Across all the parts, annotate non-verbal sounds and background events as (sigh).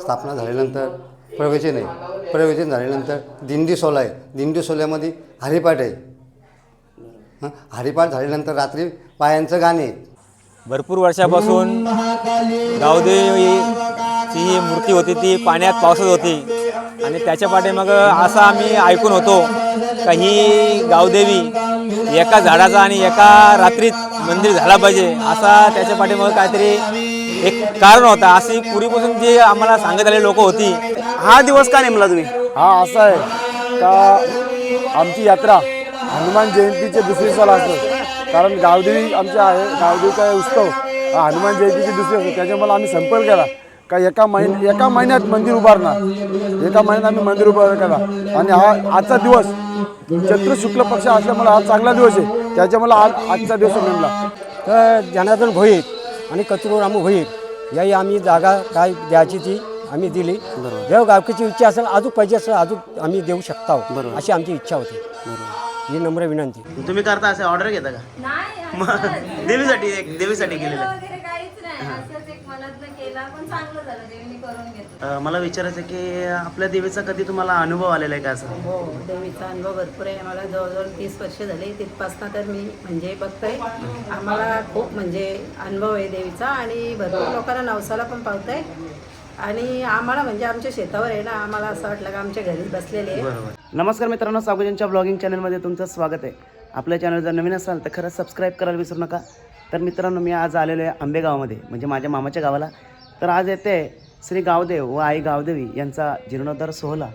स्थापना झाल्यानंतर प्रवचन आहे. प्रवचन झाल्यानंतर दिंडी सोला आहे. दिंडी सोल्यामध्ये हरिपाठ आहे. हरिपाठ झाल्यानंतर रात्री पायांचं गाणे आहे. भरपूर वर्षापासून गावदेवीची ही मूर्ती होती ती पाण्यात पावसात होती. आणि त्याच्या पाठीमागं असं आम्ही ऐकून होतो का ही गावदेवी एका झाडाचा आणि एका रात्रीत मंदिर झाला पाहिजे असा त्याच्या पाठीमागं काहीतरी एक कारण होता. अशी पूर्वीपासून जी आम्हाला सांगत आले लोक होती हा दिवस का नेमला तुम्ही? हा असं आहे का आमची यात्रा हनुमान जयंतीचे दुसरी साल असतो. कारण गावदेवी आमच्या आहे गावदेवीचा उत्सव हा हनुमान जयंतीची दुसरी असतो त्याच्यामुळे आम्ही संपर्क केला. का एका महिन्या एका महिन्यात मंदिर उभारणार. एका महिन्यात आम्ही मंदिर उभार केला. आणि हा आजचा दिवस चैत्र शुक्ल पक्ष असल्यामुळे हा चांगला दिवस आहे. त्याच्यामुळे आज आजचा दिवस नेमला. तर जनार्दन भोईर आणि कचरो रामू भोईर याही आम्ही जागा काय द्यायची ती आम्ही दिली. जेव्हा गावकीची इच्छा असेल अजून पाहिजे असेल अजून आम्ही देऊ शकता अशी आमची इच्छा होती. ही नम्र विनंती. तुम्ही करता असे ऑर्डर घेता का? नाही (laughs) असंच. देवीसाठी एक देवीसाठी केलेलं. आहे. वगैरे काहीच नाही असंच एक मनातनं केला पण चांगलं झालं देवीने करून घेतलं. अं, मला विचारायचं की आपल्या देवीचा कधी तुम्हाला अनुभव आलेला आहे का असं? हो देवीचा अनुभव भरपूर आहे. मला जवळजवळ तीस वर्ष झाले. तिथपासनं तर मी म्हणजे बघते आम्हाला खूप म्हणजे अनुभव आहे देवीचा आणि भरपूर लोकांना नवसाला पण पावत आणि आम्हाला म्हणजे आमच्या शेतावर आहे ना आम्हाला असं वाटलं का आमच्या घरी बसलेले आहे. बरोबर. नमस्कार मित्रांनो सागोजनच्या ब्लॉगिंग चॅनलमध्ये तुमचं स्वागत आहे. आपल्या चॅनल जर नवीन असाल तर खरंच सबस्क्राईब करायला विसरू नका. तर मित्रांनो मी आज आलेलो आहे आंबेगावामध्ये म्हणजे माझ्या मामाच्या गावाला. तर आज येते श्री गावदेव व आई गावदेवी यांचा जीर्णोद्धार सोहळा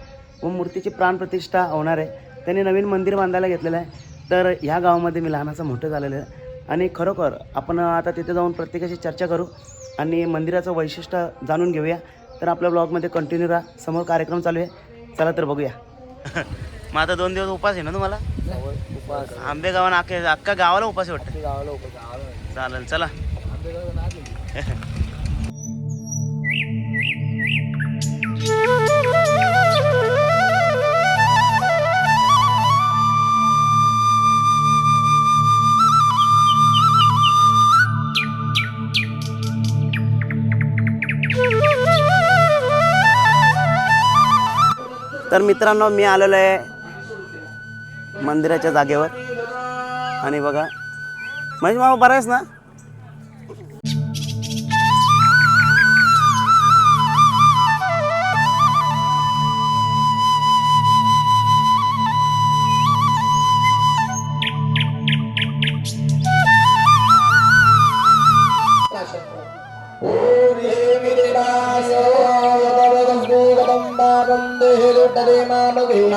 व मूर्तीची प्राणप्रतिष्ठा होणार आहे. त्यांनी नवीन मंदिर बांधायला घेतलेलं आहे. तर ह्या गावामध्ये मी लहानाचं मोठं झालेलं आहे. आणि खरोखर आपण आता तिथे जाऊन प्रत्येकाशी चर्चा करू. आणि मंदिराचं वैशिष्ट्य जाणून घेऊया. तर आपल्या ब्लॉगमध्ये कंटिन्यू राहा. समोर कार्यक्रम चालू आहे. चला तर बघूया. (laughs) मग आता दोन दिवस उपास आहे ना तुम्हाला? आंबेगावानं अख्खे अख्ख्या गावाला उपास आहे वाटतं. चालेल चला. (laughs) तर मित्रांनो मी आलेलो आहे मंदिराच्या जागेवर. आणि बघा म्हणजे मामा बरं आहेस ना?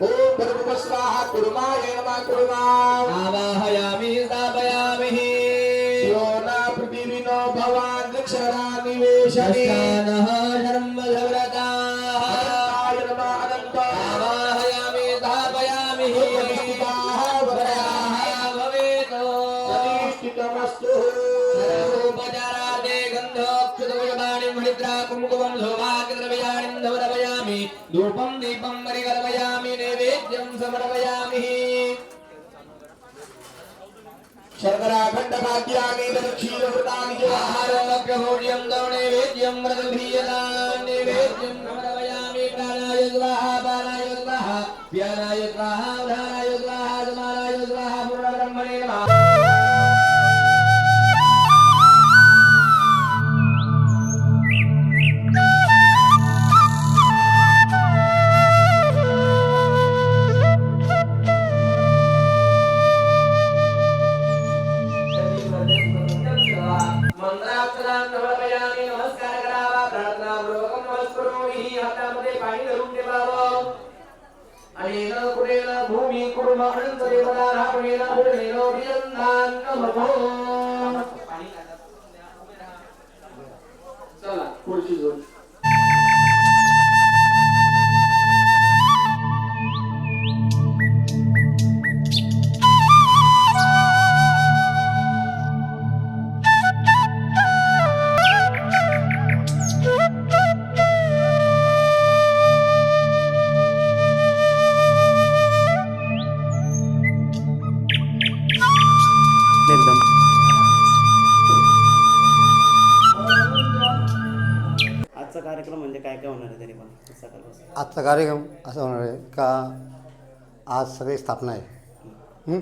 ఓం భర్గవ స్వాహ కురుమాయ నమ కురుమా ఆవాహయామి స్థాపయామి యో న పృథివినో భవాన్ క్షరా నివేశమి నః శర్మ భవరతా ఆవాహయామి స్థాపయామి భవేతమస్తు ఉపచారాదే గంధోక్షుతమయమాణి మణిద్రా కుంకుమం సోభాగ్యద్రవ్యాణి నవరవయామి ధూపం దీపం మరిగరవ समर्पयामि शर्कराखण्डखाद्यानि दक्षीणवृतानि च आहारमग्रभोज्यं दौनैवेद्यं व्रतधीयता नैवेद्यं समर्पयामि प्राणाय स्वाहा पानाय स्वाहा व्यानाय स्वाहा उदानाय स्वाहा आजचा कार्यक्रम असा होणार आहे का? आज सगळी स्थापना आहे?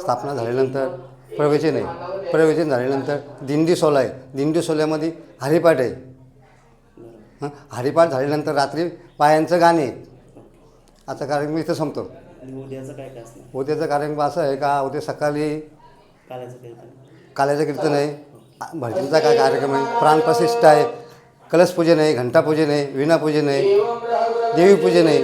स्थापना झाल्यानंतर प्रवचन आहे. प्रवचन झाल्यानंतर दिंडी सोहळा आहे. दिंडी सोहळ्यामध्ये हरिपाठ आहे. हं? हरिपाठ झाल्यानंतर रात्री पायांचं गाणे आहे. आजचा कार्यक्रम इथं संपतो. उद्याचं कार्यक्रम असा आहे का? उद्या सकाळी काल्याचं कीर्तन आहे. भजनचा काय कार्यक्रम आहे? प्राणप्रतिष्ठा आहे. कलशपूजन आहे घंटापूजन आहे विणापूजन आहे. देवीपूजन आहे.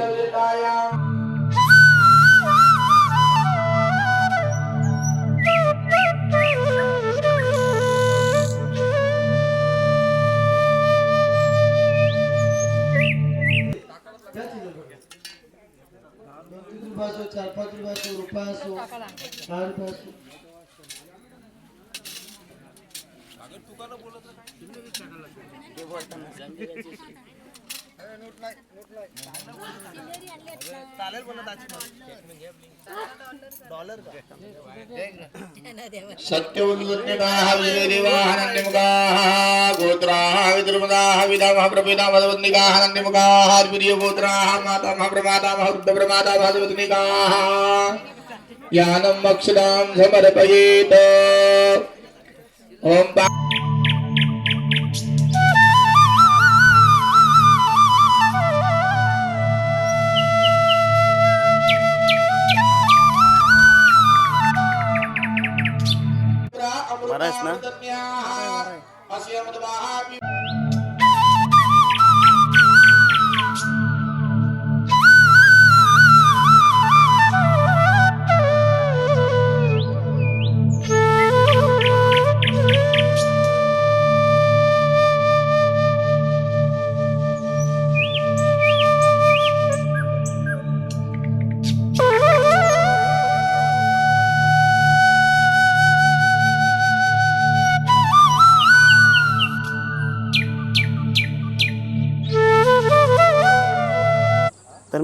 चार पाच रुपयाचं रुपया असो दहा रुपये असो सत्यवन्वत्निनाः गोत्राः विद्रुमदाः विदामः प्रपितामदवन्निकाः नन्निमुखाः प्रियगोत्राः मातामः प्रमातामः यानं समर्पयेत् ॐ तर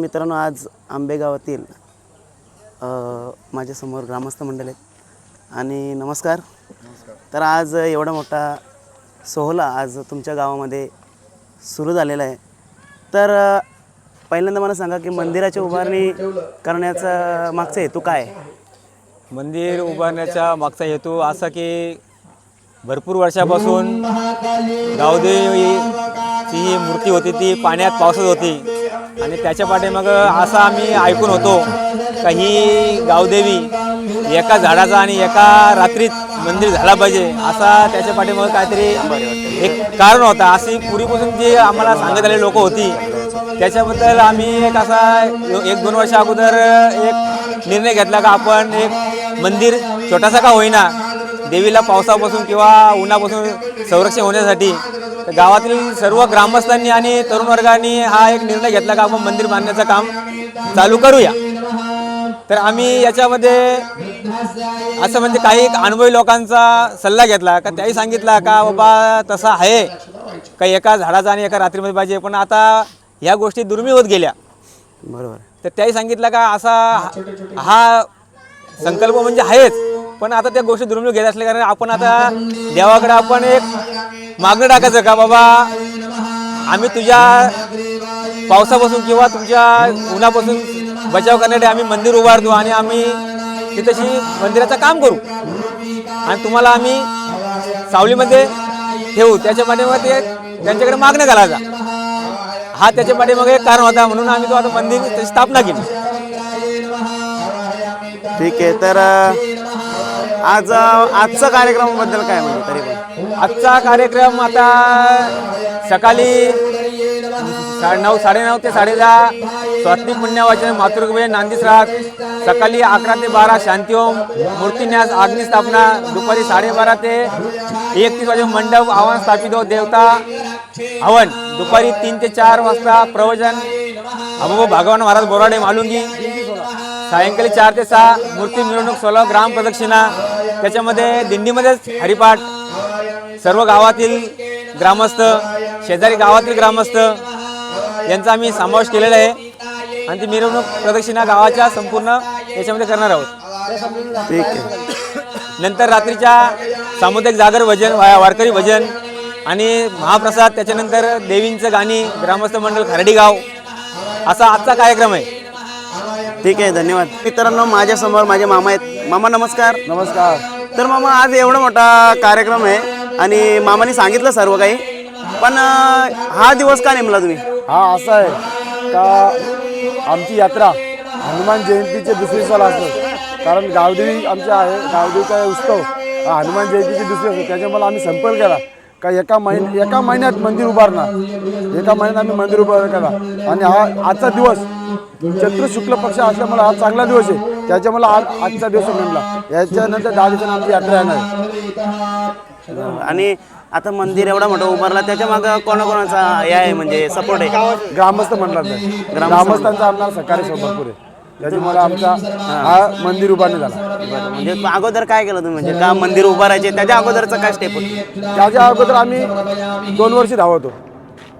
मित्रांनो आज आंबेगावातील अ, माझ्यासमोर ग्रामस्थ मंडळ आहेत. आणि नमस्कार. तर आज एवढा मोठा सोहळा आज तुमच्या गावामध्ये सुरू झालेला आहे. तर पहिल्यांदा मला सांगा की मंदिराची उभारणी करण्याचा मागचा हेतू काय आहे? मंदिर उभारण्याचा मागचा हेतू असा की भरपूर वर्षापासून गावदेवीची ही मूर्ती होती ती पाण्यात पावसात होती. आणि त्याच्या पाठीमाग असं आम्ही ऐकून होतो का ही गावदेवी एका झाडाचा आणि एका रात्रीत मंदिर झाला पाहिजे असा त्याच्या पाठीमागं काहीतरी एक कारण होता. अशी पूर्वीपासून जी आम्हाला सांगत आलेली लोक होती त्याच्याबद्दल आम्ही एक असा एक दोन वर्षा अगोदर एक निर्णय घेतला का आपण एक मंदिर छोटासा का होईना देवीला पावसापासून किंवा उन्हापासून संरक्षण होण्यासाठी तर गावातील सर्व ग्रामस्थांनी आणि तरुण वर्गाने हा एक निर्णय घेतला का आपण मंदिर बांधण्याचं काम चालू करूया. तर आम्ही याच्यामध्ये असं म्हणजे काही अनुभवी लोकांचा सल्ला घेतला का त्याही सांगितला का बाबा तसा आहे. का एका झाडाचा आणि एका रात्रीमध्ये पाहिजे. पण आता ह्या गोष्टी दुर्मिळ होत गेल्या. बरोबर. तर त्याही सांगितलं का असा हा संकल्प म्हणजे आहेच. पण आता त्या गोष्टी दुर्मिळ घेत असल्या कारण आपण आता देवाकडे आपण एक मागणं टाकायचं का बाबा? आम्ही तुझ्या पावसापासून किंवा तुमच्या उन्हापासून बचाव करण्यासाठी आम्ही मंदिर उभारतो आणि आम्ही तिथशी मंदिराचं काम करू. आणि तुम्हाला आम्ही सावलीमध्ये ठेवू. त्याच्या पाठीमध्ये त्यांच्याकडे मागणं घालायचा. हा त्याच्या पाठीमागे एक कारण होता म्हणून आम्ही तो आता मंदिर स्थापना केली. ठीक आहे तर आज आजचा कार्यक्रमाबद्दल काय म्हणतो तरी पण. आजचा कार्यक्रम आता सकाळी साडे नऊ साडेनऊ ते साडेदहा स्वाती पुण्यवाचन मातृगवे नांदीस राग सकाळी अकरा ते बारा शांतीओम मूर्तीन्यास अग्निस्थापना दुपारी साडेबारा ते एकतीस वाजे मंडप आव्हान स्थापित हो देवता हवन दुपारी तीन ते चार वाजता प्रवचन अबो भगवान महाराज बोराडे मालुंगी सायंकाळी चार ते सहा मूर्ती मिरवणूक सोळा ग्राम प्रदक्षिणा त्याच्यामध्ये दिंडीमध्येच हरिपाठ सर्व गावातील ग्रामस्थ शेजारी गावातील ग्रामस्थ यांचा आम्ही समावेश केलेला आहे. आणि ती मिरवणूक प्रदक्षिणा गावाच्या संपूर्ण याच्यामध्ये करणार आहोत. ठीक आहे. नंतर रात्रीच्या सामुदायिक जागर भजन वारकरी भजन आणि महाप्रसाद त्याच्यानंतर देवींचं गाणी ग्रामस्थ मंडळ खर्डी गाव असा आजचा कार्यक्रम आहे. ठीक आहे धन्यवाद. मित्रांनो माझ्यासमोर माझे मामा आहेत. मामा नमस्कार. नमस्कार. तर मामा आज एवढा मोठा कार्यक्रम आहे आणि मामाने सांगितलं सर्व काही. पण अं, हा दिवस का नेमला तुम्ही? हा असं आहे का आमची यात्रा हनुमान जयंतीचे दुसरी साल असतं कारण गावदेवी आमच्या आहे गावदेवीचा उत्सव हा हनुमान जयंतीची दुसरी असतो त्याच्यामुळे आम्ही संपर्क केला. का एका महिन्या एका महिन्यात मंदिर उभारणार? एका महिन्यात आम्ही मंदिर उभार केला आणि हा आजचा दिवस चैत्र शुक्ल पक्ष असल्यामुळे हा चांगला दिवस आहे. त्याच्यामुळे आज आजचा दिवस नेमला. याच्यानंतर दहा दिवसांनी आमची यात्रा येणार आहे. आणि आता मंदिर एवढा मोठा उभारला त्याच्या मागं कोणाकोणाचा हे आहे म्हणजे सपोर्ट आहे ग्रामस्थ म्हणतात ग्रामस्थांचा आमदार सकाळी भरपूर आहे. त्याच्यामुळे आमचा हा मंदिर उभारणी झाला बरं म्हणजे अगोदर काय केलं तुम्ही? म्हणजे का मंदिर उभारायचे? त्याच्या अगोदरचं काय स्टेप होतं? त्याच्या अगोदर आम्ही दोन वर्ष धावतो.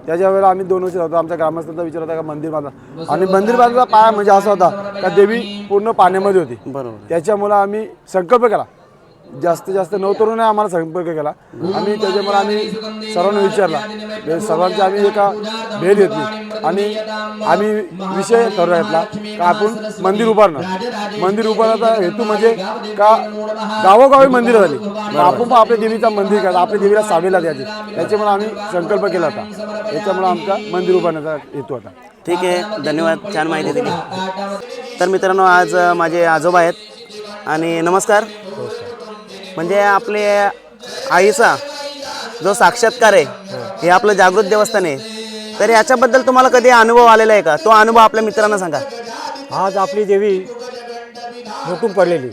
त्याच्या वेळेला आम्ही दोन वर्ष धावतो. आमच्या ग्रामस्थांचा विचार होता का मंदिर बांधा. आणि मंदिर बांधण्याचा पाया म्हणजे असा होता का देवी पूर्ण पाण्यामध्ये होती. बरोबर. त्याच्यामुळे आम्ही संकल्प केला. जास्तीत जास्त नऊ तरुण आम्हाला संपर्क केला. आम्ही त्याच्यामुळे आम्ही सर्वांना विचारला. म्हणजे सर्वांची आम्ही एका भेट घेतली. आणि आम्ही विषय ठरवला घेतला. का आपण मंदिर उभारणं मंदिर उभारण्याचा हेतू म्हणजे का गावोगावी मंदिरं झाली. आपण पण आपल्या देवीचा मंदिर करायचं आपल्या देवीला सावेला द्यायची त्याच्यामुळे आम्ही संकल्प केला होता. याच्यामुळे आमचा मंदिर उभारण्याचा हेतू होता. ठीक आहे. धन्यवाद. छान माहिती दिली. तर मित्रांनो आज माझे आजोबा आहेत. आणि नमस्कार. म्हणजे आपले आईचा जो साक्षात्कार आहे हे आपलं जागृत देवस्थान आहे. तर याच्याबद्दल तुम्हाला कधी अनुभव आलेला आहे का? तो अनुभव आपल्या मित्रांना सांगा. आज आपली देवी झोपून पडलेली.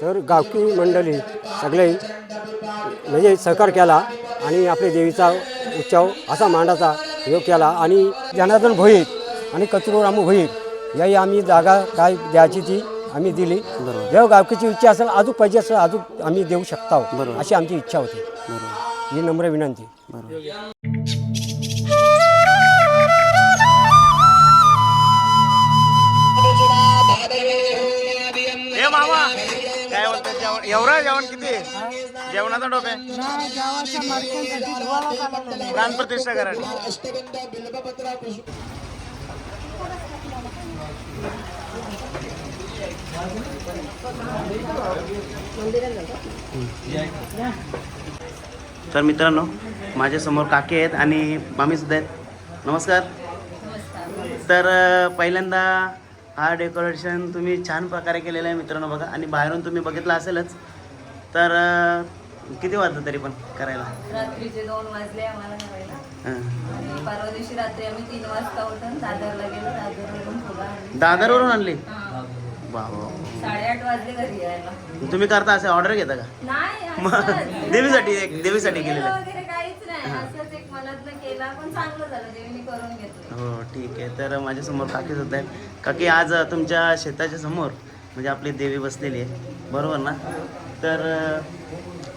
तर गावकी मंडळी सगळे म्हणजे सहकार केला आणि आपल्या देवीचा उत्सव असा मांडाचा योग केला. आणि जनार्दन भोईर आणि कचरू रामू भोईर याही आम्ही जागा काय द्यायची ती आम्ही दिली. जेव्हा गावकीची इच्छा असेल अजून पाहिजे असेल अजून आम्ही देऊ शकता अशी आमची इच्छा होती. ही नम्र विनंती. हे मामा काय बोलतात जेवण एवढं जेवण किती? जेवणाचा डोप आहे. प्राण प्रतिष्ठा करायला. तर मित्रांनो माझ्यासमोर काके आहेत आणि मामी सुद्धा आहेत. नमस्कार. तर पहिल्यांदा हा डेकोरेशन तुम्ही छान प्रकारे केलेलं आहे मित्रांनो बघा. आणि बाहेरून तुम्ही बघितलं असेलच. तर किती वाजलं तरी पण करायला? रात्रीचे दोन वाजले आम्हाला करायला. आणि परवा दिवशी रात्री आम्ही तीन वाजता उठून दादरला गेलो. दादरवरून फुलं आणली. दादरवरून आणली? हा. वा वा. साडेआठ वाजले घरी यायला. तुम्ही करता असे ऑर्डर घेता का? नाही मग. देवीसाठी एक देवीसाठी केलं केलेलं. आहे वगैरे काहीच नाही. असंच एक मनातनं केला पण चांगलं झालं. देवीने करून घेतलं. हो ठीक आहे. तर माझ्यासमोर काकी सुद्धा आहेत. काकी आज तुमच्या शेताच्या समोर म्हणजे आपली देवी बसलेली आहे. बरोबर ना? तर अ,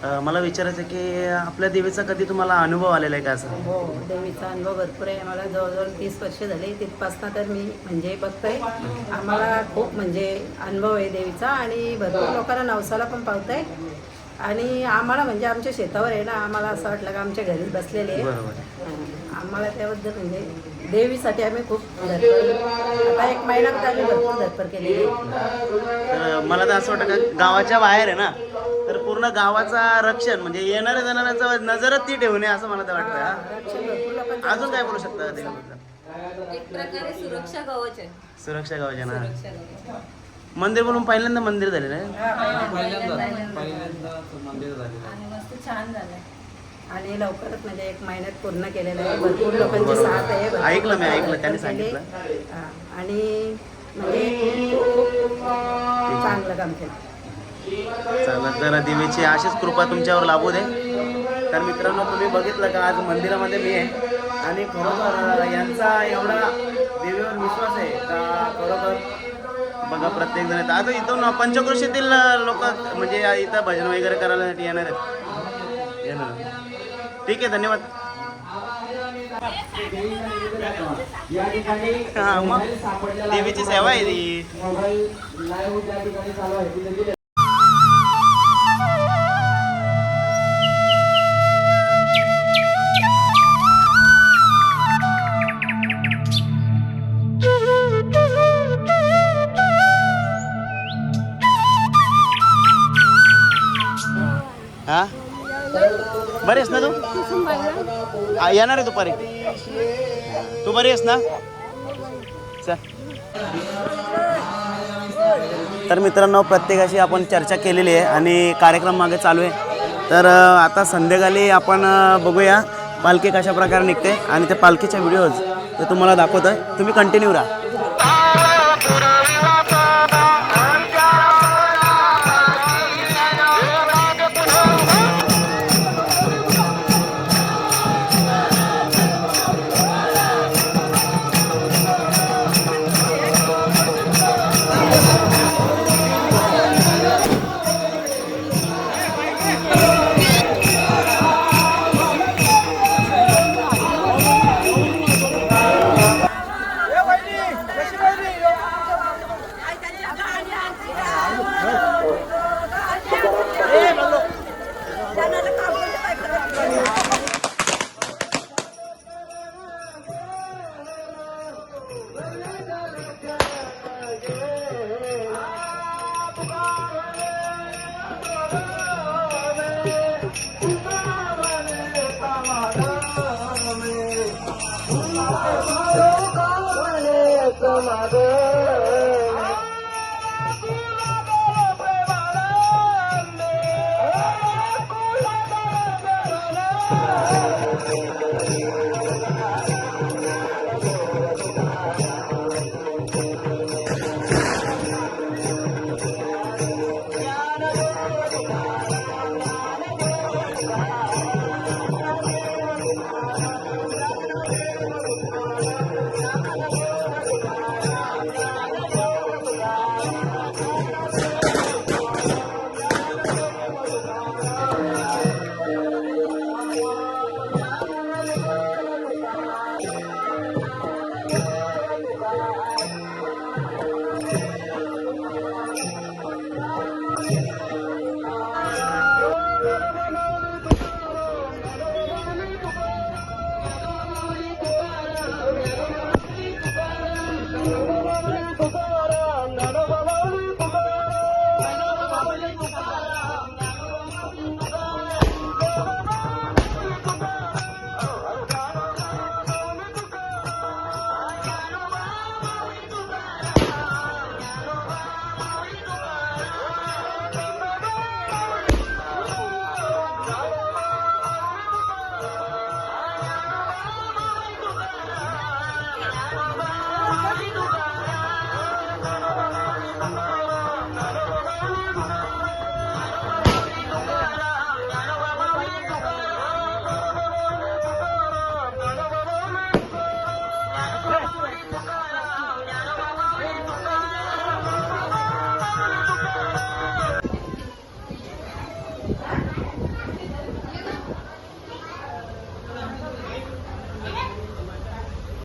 मला विचारायचं आहे की आपल्या देवीचा कधी तुम्हाला अनुभव आलेला आहे का असं? हो देवीचा अनुभव भरपूर आहे. मला जवळजवळ तीस वर्ष झाले तिथपासनं तर मी म्हणजे बघतोय. आम्हाला खूप म्हणजे अनुभव आहे देवीचा आणि भरपूर लोकांना नवसाला पण पावतंय. आणि आम्हाला म्हणजे आमच्या शेतावर आहे ना आम्हाला असं वाटलं का आमच्या घरीच बसलेले आहे. बरोबर. आहे. आम्हाला त्याबद्दल म्हणजे देवीसाठी आम्ही खूप धडपड आता एक महिन्यात आम्ही भरपूर धडपड केलेली आहे. तर मला तर असं वाटतं का गावाच्या बाहेर आहे ना तर पूर्ण गावाचा रक्षण म्हणजे येणाऱ्या जाणाऱ्याचा नजरच ती ठेवणे असं मला तर वाटतं अजून काय बोलू शकता देवीबद्दल एक प्रकारे सुरक्षा गावाच्या ना मंदिर बोलून पहिल्यांदा मंदिर झालेलं आहे. आणि मस्त छान झालंय आणि लवकरच म्हणजे एक महिन्यात पूर्ण केलेलं आहे भरपूर लोकांची साथ आहे ऐकलं मी, ऐकलं. त्यांनी केले. सांगितलं. हा. आणि म्हणजे खूप चांगलं काम केलं चला तर देवीची अशीच कृपा तुमच्यावर लाभू दे. तर मित्रांनो तुम्ही बघितलं का आज मंदिरामध्ये मी आहे. आणि खरोखर यांचा एवढा देवीवर विश्वास आहे का खरोखर? बघा प्रत्येक जण येतात. आता इथून पंचकृषीतील लोक म्हणजे इथं भजन वगैरे करायसाठी येणार आहेत. येणार. ठीक आहे धन्यवाद. मग. देवीची सेवा आहे ती. आहेस ना तू? आ, येणार आहे दुपारी. तू बरी आहेस ना? चल. तर मित्रांनो प्रत्येकाशी आपण चर्चा केलेली आहे आणि कार्यक्रम मागे चालू आहे. तर आता संध्याकाळी आपण बघूया पालखी कशा प्रकारे निघते आणि त्या पालखीच्या व्हिडिओज ते तुम्हाला दाखवतो आहे तुम्ही कंटिन्यू राहा.